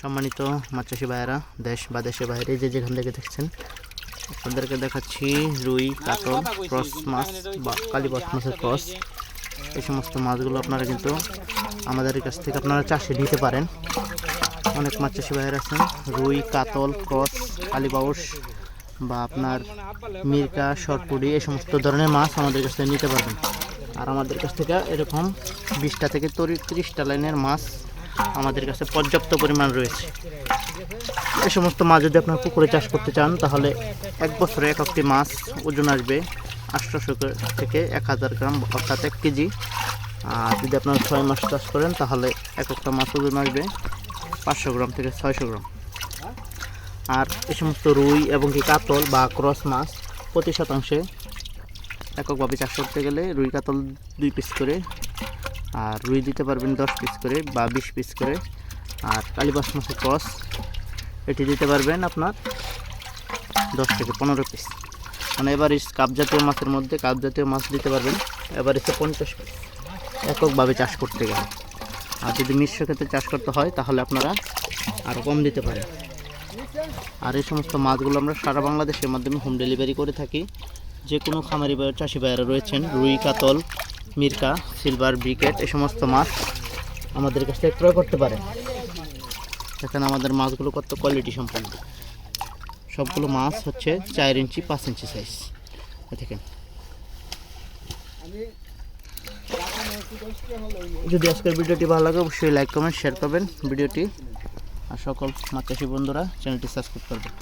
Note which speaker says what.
Speaker 1: সম্মানিত মাছ চাষি ভাইয়েরা, দেশ বা দেশের বাইরে যে যেখান থেকে দেখছেন, আপনাদেরকে দেখাচ্ছি রুই, কাতল, ক্রস মাছ বা কালীবাস মাছের ক্রস। এই সমস্ত মাছগুলো আপনারা কিন্তু আমাদের কাছ থেকে আপনারা চাষে নিতে পারেন। অনেক মাছ চাষি ভাইয়ের আছেন, রুই, কাতল, ক্রস কালীবাউস বা আপনার মির্কা শর্টপুরি এই সমস্ত ধরনের মাছ আমাদের কাছ থেকে নিতে পারবেন। আর আমাদের কাছ থেকে এরকম বিশটা থেকে তরি তিরিশটা লাইনের মাছ আমাদের কাছে পর্যাপ্ত পরিমাণ রয়েছে। এই সমস্ত মাছ যদি আপনার পুকুরে চাষ করতে চান, তাহলে এক বছরে এক একটি মাছ ওজন আসবে আটশোশো থেকে এক হাজার গ্রাম, অর্থাৎ এক কেজি। আর যদি আপনারা ছয় মাস চাষ করেন, তাহলে এক একটা মাছ ওজন আসবে পাঁচশো গ্রাম থেকে ছয়শো গ্রাম। আর এই সমস্ত রুই এবং কি কাতল বা ক্রস মাছ প্রতি শতাংশে এককভাবে চাষ করতে গেলে রুই কাতল দুই পিস করে আর রুই দিতে পারবেন দশ পিস করে বা বিশ পিস করে। আর কালীবাস মাছের ক্রস এটি দিতে পারবেন আপনার দশ থেকে পনেরো পিস মানে এভারেজ কাপ জাতীয় মাছের মধ্যে কাপ জাতীয় মাছ দিতে পারবেন এবার এভারেজে পঞ্চাশ পিস এককভাবে চাষ করতে গেলে। আর যদি মিশ্র ক্ষেত্রে চাষ করতে হয়, তাহলে আপনারা আরও কম দিতে পারেন। আর এই সমস্ত মাছগুলো আমরা সারা বাংলাদেশের মাধ্যমে হোম ডেলিভারি করে থাকি। যে কোনো খামারি বা চাষি ভাইয়েরা রয়েছেন, রুই, কাতল মির্কা, সিলভার ব্রিকেট, এই সমস্ত মাছ আমাদের কাছ থেকে ক্রয় করতে পারেন দেখেন আমাদের মাছগুলো কত কোয়ালিটি সম্পন্ন। সবগুলো মাছ হচ্ছে চার ইঞ্চি, পাঁচ ইঞ্চি সাইজ দেখেন। যদি আজকের ভিডিওটি ভালো লাগে, অবশ্যই লাইক কমেন্ট শেয়ার করবেন ভিডিওটি। আর সকল মাছ বন্ধুরা চ্যানেলটি সাবস্ক্রাইব করবেন।